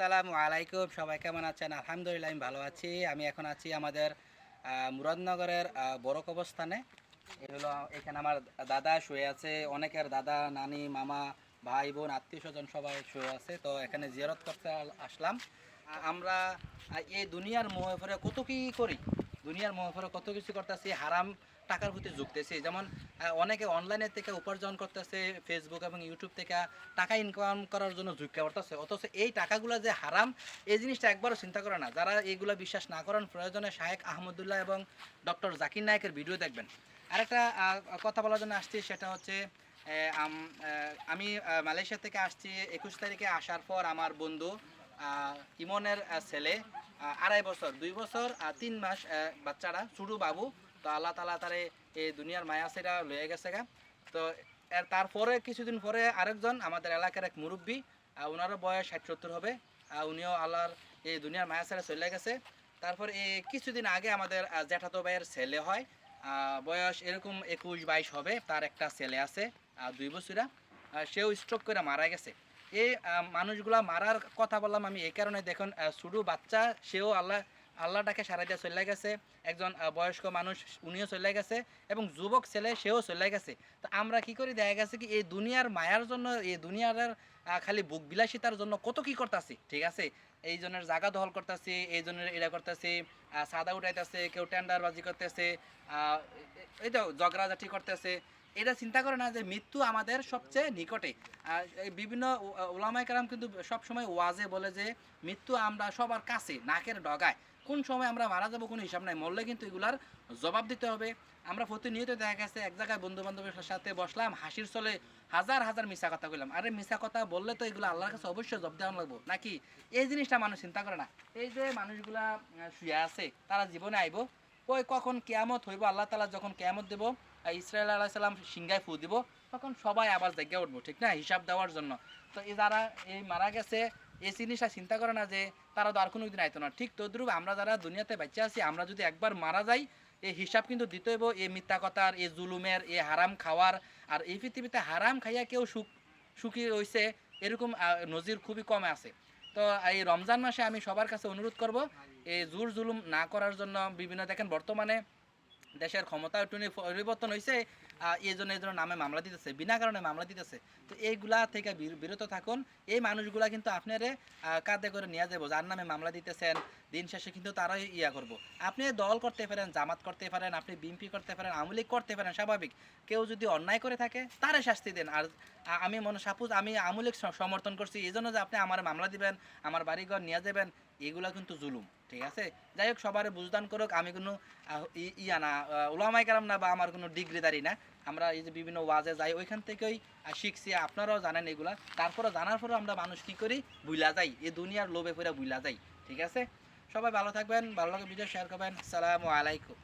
আসসালামু আলাইকুম। সবাই কেমন আছেন? আলহামদুলিল্লাহ, আমি ভালো আছি। আমি এখন আছি আমাদের মুরাদনগরের বড় কবস্থানে এখানে আমার দাদা শুয়ে আছে। অনেকের দাদা, নানি, মামা, ভাই, বোন, আত্মীয় স্বজন সবাই শুয়ে আছে। তো এখানে জিয়ারত করতে আসলাম। আমরা এই দুনিয়ার মোহে ফেরে কত কি করি? দুনিয়ার মোহে কত কিছু করতেছি, হারাম টাকার প্রতি ঝুঁকতেছি। যেমন অনেকে অনলাইনে থেকে উপার্জন করতেছে ফেসবুক এবং ইউটিউব থেকে টাকা ইনকাম করার জন্য ঝুঁকে করতেছে অথচ এই টাকাগুলো যে হারাম, এই জিনিসটা একবারও চিন্তা করে না। যারা এইগুলো বিশ্বাস না করেন, প্রয়োজনে শাহেক আহমদুল্লাহ এবং ডক্টর জাকির নায়কের ভিডিও দেখবেন। আরেকটা কথা বলার জন্য আসছি, সেটা হচ্ছে আম- মালয়েশিয়া থেকে আসছি। একুশ তারিখে আসার পর আমার বন্ধু ইমনের ছেলে আড়াই বছর, দুই বছর আর তিন মাস বাচ্চারা ছোটো বাবু। তো আল্লাহ তালা তারে এই দুনিয়ার মায়া সেটা লয়ে গেছে গা। তো তারপরে, কিছুদিন পরে আরেকজন আমাদের এলাকার এক মুরব্বী ওনারও বয়স ষাট সত্তর হবে। উনিও আল্লাহর এই দুনিয়ার মায়া ছেড়ে চলে গেছে। তারপর এই কিছুদিন আগে আমাদের জ্যাঠাতো ভাইয়ের ছেলে হয়। বয়স এরকম একুশ বাইশ হবে, তার একটা ছেলে আছে দুই বছরা সেও স্ট্রোক করে মারা গেছে। এই মানুষগুলা মারার কথা বললাম আমি, এই কারণে দেখুন ছোটো বাচ্চা, সেও আল্লাহ, আল্লাহটাকে সারা দিয়ে চলে গেছে। একজন বয়স্ক মানুষ, উনিও চলে গেছে এবং যুবক ছেলে, সেও চলে গেছে। তো আমরা কি করি, দেখা গেছে কি, এই দুনিয়ার মায়ার জন্য, এই দুনিয়ার খালি বুক বিলাসিতার জন্য কত কি করতেছি, ঠিক আছে? এই জনের জায়গা দখল করতেছি, এই জনের এটা করতেছি সাদা উঠাইতেছে, কেউ টেন্ডারবাজি করতেছে এই তো ঝগড়াঝাটি করতেছে। এটা চিন্তা করে না যে মৃত্যু আমাদের সবচেয়ে নিকটে। বিভিন্ন ওলামাই কালাম কিন্তু সবসময় ওয়াজে বলে যে, মৃত্যু আমরা সবার কাছে, নাকের ডগায়। কোন সময় আমরা মারা যাব কোনো হিসাব নাই। মরলে কিন্তু এগুলার জবাব দিতে হবে। আমরা প্রতিনিয়ত দেখা গেছে, এক জায়গায় বন্ধু বান্ধবের সাথে বসলাম, হাসির চলে হাজার হাজার মিশা কথা কইলাম। আরে মিশা কথা বললে তো এগুলো আল্লাহর কাছে অবশ্যই জব দেওয়া লাগবো। নাকি? এই জিনিসটা মানুষ চিন্তা করে না। এই যে মানুষগুলা শুয়ে আছে, তারা জীবনে আইবো ওই কখন কেয়ামত হইব? আল্লাহ তালা যখন কেয়ামত দেবো ইসরায়েল আলাহ সাল্লাম সিংগায় ফু দিব, তখন সবাই আবার জায়গা উঠবো, ঠিক না? হিসাব দেওয়ার জন্য। তো এই যারা এই মারা গেছে, এই জিনিসটা চিন্তা করে না যে তারা তো আর কোনো দিন আইতো না। ঠিক তদ্রুপ আমরা যারা দুনিয়াতে বাচ্চা আছি, আমরা যদি একবার মারা যাই, এই হিসাব কিন্তু দিতে হইব, এই মিথ্যা কথার, এই জুলুমের, এই হারাম খাওয়ার, আর এই পৃথিবীতে হারাম খাইয়া কেউ সুখ, সুখী হয়েছে এরকম নজির খুবই কমে আছে। তো এই রমজান মাসে আমি সবার কাছে অনুরোধ করব, এই জোর জুলুম না করার জন্য বিভিন্ন দেখেন বর্তমানে দেশের ক্ষমতা পরিবর্তন হয়েছে এই জন্য এই নামে মামলা দিতেছে, বিনা কারণে মামলা দিতেছে। তো এইগুলা থেকে বিরত থাকুন। এই মানুষগুলা কিন্তু আপনারে কাঁধে করে নিয়ে যাব যার নামে মামলা দিতেছেন, দিন শেষে কিন্তু তারাই ইয়া করব। আপনি দল করতে পারেন, জামাত করতে পারেন, আপনি বিএমপি করতে পারেন, আওয়ামী লীগ করতে পারেন, স্বাভাবিক। কেউ যদি অন্যায় করে থাকে, তারে শাস্তি দেন। আর আমি মনে সাপোজ আমি আওয়ামী সমর্থন করছি, এই জন্য যে আপনি আমার মামলা দিবেন, আমার বাড়িঘর নিয়ে যাবেন এগুলা কিন্তু জুলুম, ঠিক আছে? যাই হোক, সবার বুঝদান করুক, আমি কোনো ইয়া না ওলামাই কালাম না বা আমার কোনো ডিগ্রিদারি না। আমরা এই যে বিভিন্ন ওয়াজে যাই, ওইখান থেকেই শিখছি, আপনারাও জানেন এগুলা। তারপরে জানার পরেও আমরা মানুষ কী করি? বুইলা যাই, এই দুনিয়ার লোভে পড়ে বুইলা যাই, ঠিক আছে? সবাই ভালো থাকবেন, ভালো লাগে ভিডিও শেয়ার করবেন। আসসালামু আলাইকুম।